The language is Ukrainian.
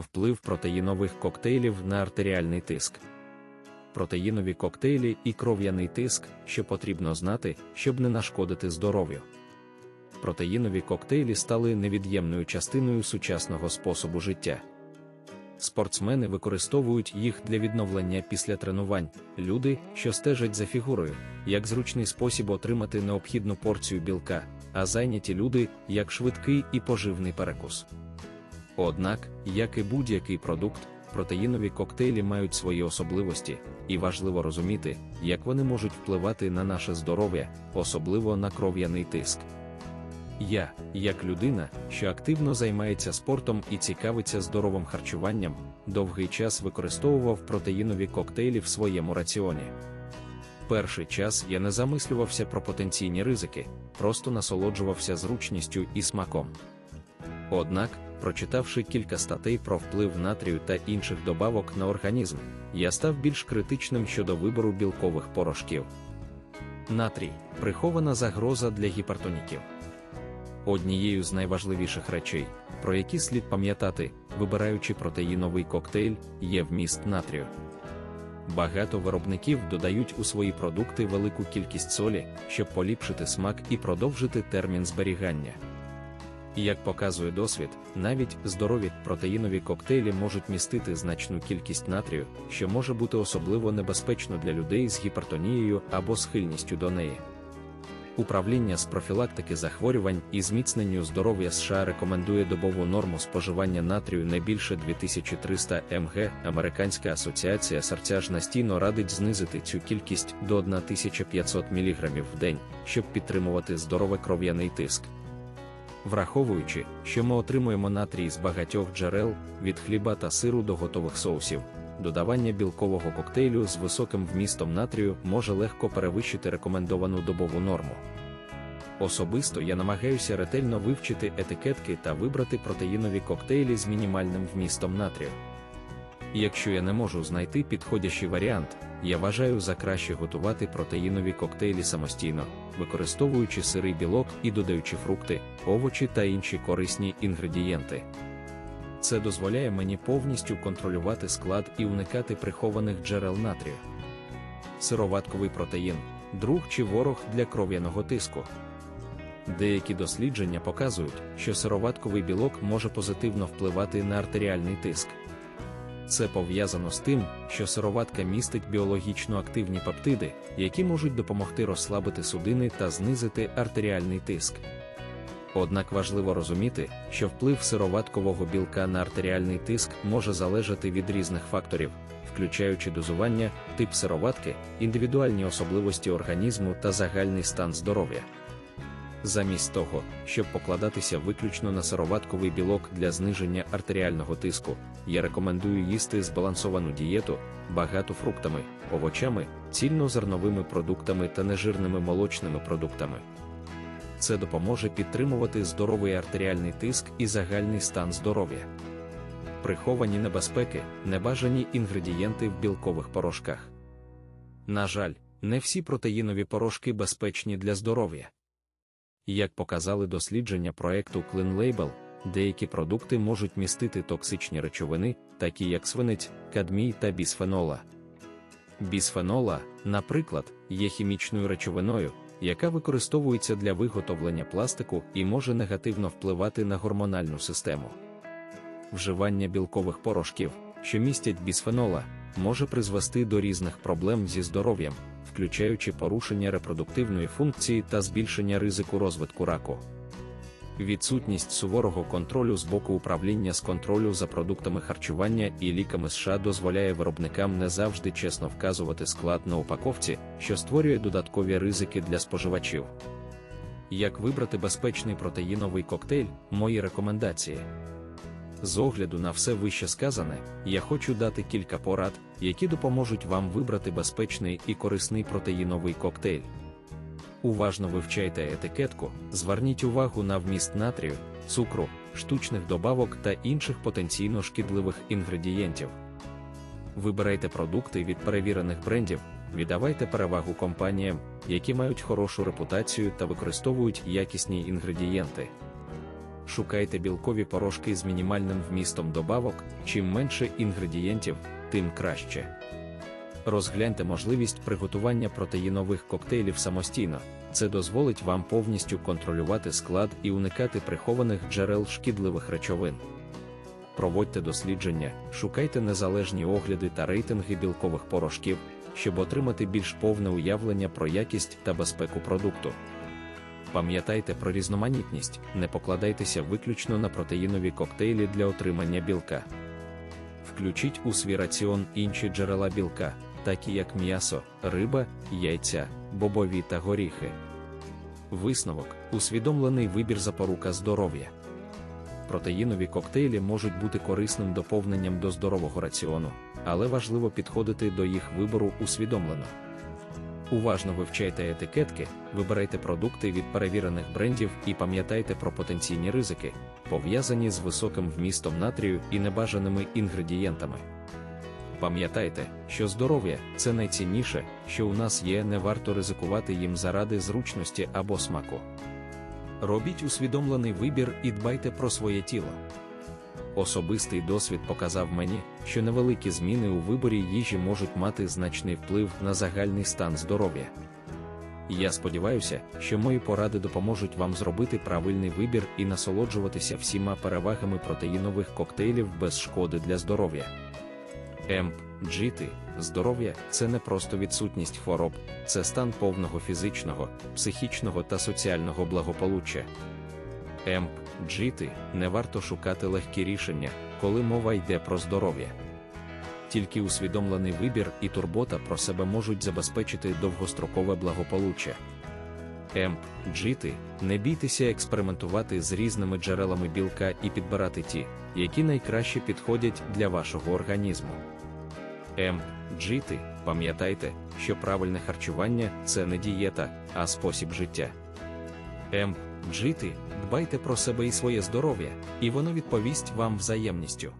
Вплив протеїнових коктейлів на артеріальний тиск. Протеїнові коктейлі і кров'яний тиск, що потрібно знати, щоб не нашкодити здоров'ю. Протеїнові коктейлі стали невід'ємною частиною сучасного способу життя. Спортсмени використовують їх для відновлення після тренувань, люди, що стежать за фігурою, як зручний спосіб отримати необхідну порцію білка, а зайняті люди як швидкий і поживний перекус. Однак, як і будь-який продукт, протеїнові коктейлі мають свої особливості, і важливо розуміти, як вони можуть впливати на наше здоров'я, особливо на кров'яний тиск. Я, як людина, що активно займається спортом і цікавиться здоровим харчуванням, довгий час використовував протеїнові коктейлі в своєму раціоні. Перший час я не замислювався про потенційні ризики, просто насолоджувався зручністю і смаком. Однак, прочитавши кілька статей про вплив натрію та інших добавок на організм, я став більш критичним щодо вибору білкових порошків. Натрій прихована загроза для гіпертоніків. Однією з найважливіших речей, про які слід пам'ятати, вибираючи протеїновий коктейль, є вміст натрію. Багато виробників додають у свої продукти велику кількість солі, щоб поліпшити смак і продовжити термін зберігання. Як показує досвід, навіть здорові протеїнові коктейлі можуть містити значну кількість натрію, що може бути особливо небезпечно для людей з гіпертонією або схильністю до неї. Управління з профілактики захворювань і зміцненню здоров'я США рекомендує добову норму споживання натрію не більше 2300 мг. Американська асоціація серця ж настійно радить знизити цю кількість до 1500 мг в день, щоб підтримувати здоровий кров'яний тиск. Враховуючи, що ми отримуємо натрій з багатьох джерел від хліба та сиру до готових соусів, додавання білкового коктейлю з високим вмістом натрію може легко перевищити рекомендовану добову норму. Особисто я намагаюся ретельно вивчити етикетки та вибрати протеїнові коктейлі з мінімальним вмістом натрію. Якщо я не можу знайти підходящий варіант, я вважаю за краще готувати протеїнові коктейлі самостійно, використовуючи сирий білок і додаючи фрукти, овочі та інші корисні інгредієнти. Це дозволяє мені повністю контролювати склад і уникати прихованих джерел натрію. Сироватковий протеїн друг чи ворог для кров'яного тиску. Деякі дослідження показують, що сироватковий білок може позитивно впливати на артеріальний тиск. Це пов'язано з тим, що сироватка містить біологічно активні пептиди, які можуть допомогти розслабити судини та знизити артеріальний тиск. Однак важливо розуміти, що вплив сироваткового білка на артеріальний тиск може залежати від різних факторів, включаючи дозування, тип сироватки, індивідуальні особливості організму та загальний стан здоров'я. Замість того, щоб покладатися виключно на сироватковий білок для зниження артеріального тиску, я рекомендую їсти збалансовану дієту, багато фруктами, овочами, цільнозерновими продуктами та нежирними молочними продуктами. Це допоможе підтримувати здоровий артеріальний тиск і загальний стан здоров'я. Приховані небезпеки, небажані інгредієнти в білкових порошках. На жаль, не всі протеїнові порошки безпечні для здоров'я. Як показали дослідження проекту Clean Label, деякі продукти можуть містити токсичні речовини, такі як свинець, кадмій та бісфенола. Бісфенола, наприклад, є хімічною речовиною, яка використовується для виготовлення пластику і може негативно впливати на гормональну систему. Вживання білкових порошків, що містять бісфенола, може призвести до різних проблем зі здоров'ям, включаючи порушення репродуктивної функції та збільшення ризику розвитку раку. Відсутність суворого контролю з боку управління з контролю за продуктами харчування і ліками США дозволяє виробникам не завжди чесно вказувати склад на упаковці, що створює додаткові ризики для споживачів. Як вибрати безпечний протеїновий коктейль, мої рекомендації. З огляду на все вище сказане, я хочу дати кілька порад, які допоможуть вам вибрати безпечний і корисний протеїновий коктейль. Уважно вивчайте етикетку, зверніть увагу на вміст натрію, цукру, штучних добавок та інших потенційно шкідливих інгредієнтів. Вибирайте продукти від перевірених брендів, віддавайте перевагу компаніям, які мають хорошу репутацію та використовують якісні інгредієнти. Шукайте білкові порошки з мінімальним вмістом добавок, чим менше інгредієнтів, тим краще. Розгляньте можливість приготування протеїнових коктейлів самостійно. Це дозволить вам повністю контролювати склад і уникати прихованих джерел шкідливих речовин. Проводьте дослідження, шукайте незалежні огляди та рейтинги білкових порошків, щоб отримати більш повне уявлення про якість та безпеку продукту. Пам'ятайте про різноманітність, не покладайтеся виключно на протеїнові коктейлі для отримання білка. Включіть у свій раціон інші джерела білка, такі як м'ясо, риба, яйця, бобові та горіхи. Висновок усвідомлений вибір запорука здоров'я. Протеїнові коктейлі можуть бути корисним доповненням до здорового раціону, але важливо підходити до їх вибору усвідомлено. Уважно вивчайте етикетки, вибирайте продукти від перевірених брендів і пам'ятайте про потенційні ризики, пов'язані з високим вмістом натрію і небажаними інгредієнтами. Пам'ятайте, що здоров'я це найцінніше, що у нас є, не варто ризикувати їм заради зручності або смаку. Робіть усвідомлений вибір і дбайте про своє тіло. Особистий досвід показав мені, що невеликі зміни у виборі їжі можуть мати значний вплив на загальний стан здоров'я. Я сподіваюся, що мої поради допоможуть вам зробити правильний вибір і насолоджуватися всіма перевагами протеїнових коктейлів без шкоди для здоров'я. Емп, джити, здоров'я це не просто відсутність хвороб, це стан повного фізичного, психічного та соціального благополуччя. Емп, джити, не варто шукати легкі рішення, коли мова йде про здоров'я. Тільки усвідомлений вибір і турбота про себе можуть забезпечити довгострокове благополуччя. Емп, джити, не бійтеся експериментувати з різними джерелами білка і підбирати ті, які найкраще підходять для вашого організму. Емп, джити, пам'ятайте, що правильне харчування це не дієта, а спосіб життя. Емп, джити, дбайте про себе і своє здоров'я, і воно відповість вам взаємністю.